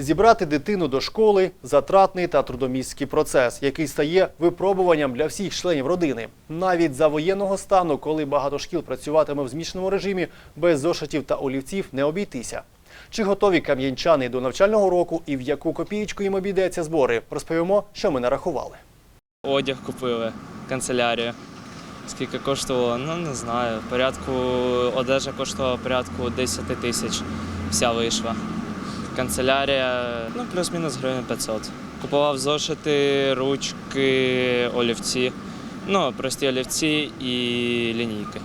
Зібрати дитину до школи затратний та трудомісткий процес, який стає випробуванням для всіх членів родини. Навіть за воєнного стану, коли багато шкіл працюватиме в змішаному режимі, без зошитів та олівців не обійтися. Чи готові кам'янчани до навчального року і в яку копієчку їм обійдеться збори? Розповімо, що ми нарахували. Одяг купили, канцелярію. Скільки коштувало, ну не знаю. Порядку одежа коштувала порядку 10 тисяч. Вся вийшла. Канцелярія, ну, плюс-мінус гривень 500. Купував зошити, ручки, олівці. Ну, прості олівці і лінійки.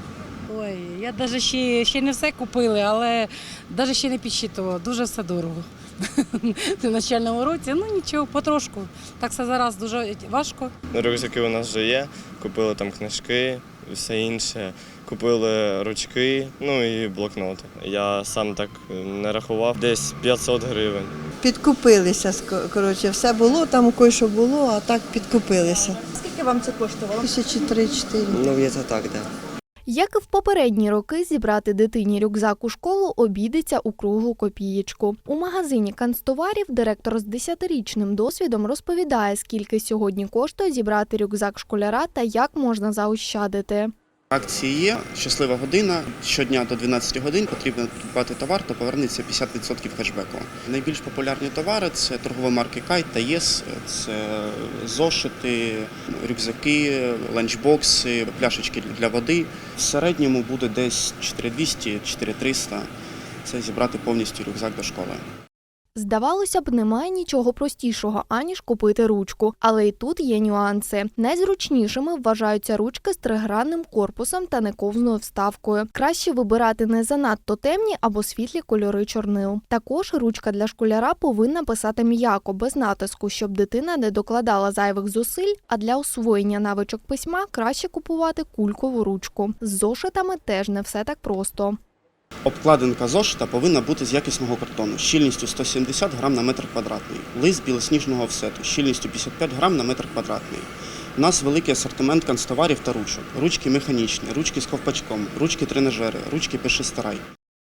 Ой, я навіть ще, ще не все купили, але навіть ще не підсчитувала. Дуже все дорого. На начальному році, ну нічого, потрошку. Так все зараз дуже важко. Рюкзаки у нас вже є, купили там книжки, все інше. Купили ручки, ну і блокноти. Я сам так не рахував, десь 500 гривень. Підкупилися, коротше, все було, там у кої що було, а так підкупилися. Скільки вам це коштувало? Тисячі три-чотири. Ну, где-то так, да. Як і в попередні роки, зібрати дитині рюкзак у школу обійдеться у круглу копієчку. У магазині канцтоварів директор з 10-річним досвідом розповідає, скільки сьогодні коштує зібрати рюкзак школяра та як можна заощадити. Акції є, щаслива година. Щодня до 12 годин потрібно придбати товар, то повернеться 50% хешбеку. Найбільш популярні товари це торгові марки Кайт та ЄС, це зошити, рюкзаки, ланчбокси, пляшечки для води. В середньому буде десь 4200-4300. Це зібрати повністю рюкзак до школи. Здавалося б, немає нічого простішого, аніж купити ручку. Але і тут є нюанси. Найзручнішими вважаються ручки з тригранним корпусом та нековзною вставкою. Краще вибирати не занадто темні або світлі кольори чорнил. Також ручка для школяра повинна писати м'яко, без натиску, щоб дитина не докладала зайвих зусиль. А для освоєння навичок письма краще купувати кулькову ручку. З зошитами теж не все так просто. Обкладинка зошита повинна бути з якісного картону, щільністю 170 грам на метр квадратний. Лист білосніжного офсету, щільністю 55 грам на метр квадратний. У нас великий асортимент канцтоварів та ручок. Ручки механічні, ручки з ковпачком, ручки тренажери, ручки пиши старай.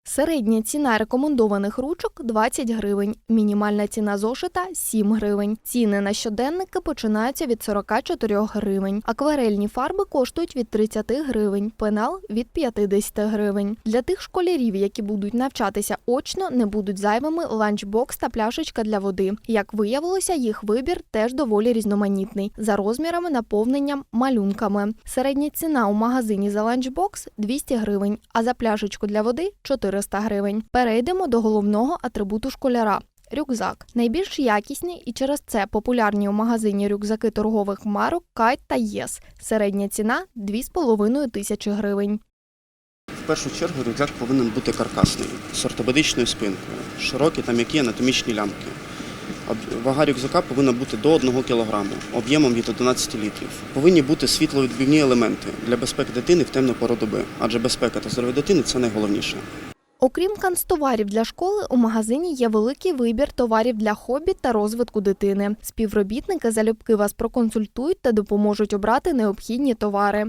Середня ціна рекомендованих ручок 20 гривень, мінімальна ціна зошита 7 гривень. Ціни на щоденники починаються від 44 гривень. Акварельні фарби коштують від 30 гривень, пенал від 50 гривень. Для тих школярів, які будуть навчатися очно, не будуть зайвими ланчбокс та пляшечка для води. Як виявилося, їх вибір теж доволі різноманітний за розмірами, наповненням, малюнками. Середня ціна у магазині за ланчбокс 200 гривень, а за пляшечку для води 400 гривень. Перейдемо до головного атрибуту школяра. Рюкзак найбільш якісні і через це популярні у магазині рюкзаки торгових марок Кайт та ЄС. Середня ціна 2,5 тисячі гривень. В першу чергу рюкзак повинен бути каркасний, з ортопедичною спинкою, широкі та м'які анатомічні лямки. Вага рюкзака повинна бути до 1 кг, об'ємом від 11 літрів. Повинні бути світловідбивні елементи для безпеки дитини в темну пору доби, адже безпека та здоров'я дитини це найголовніше. Окрім канцтоварів для школи, у магазині є великий вибір товарів для хобі та розвитку дитини. Співробітники залюбки вас проконсультують та допоможуть обрати необхідні товари.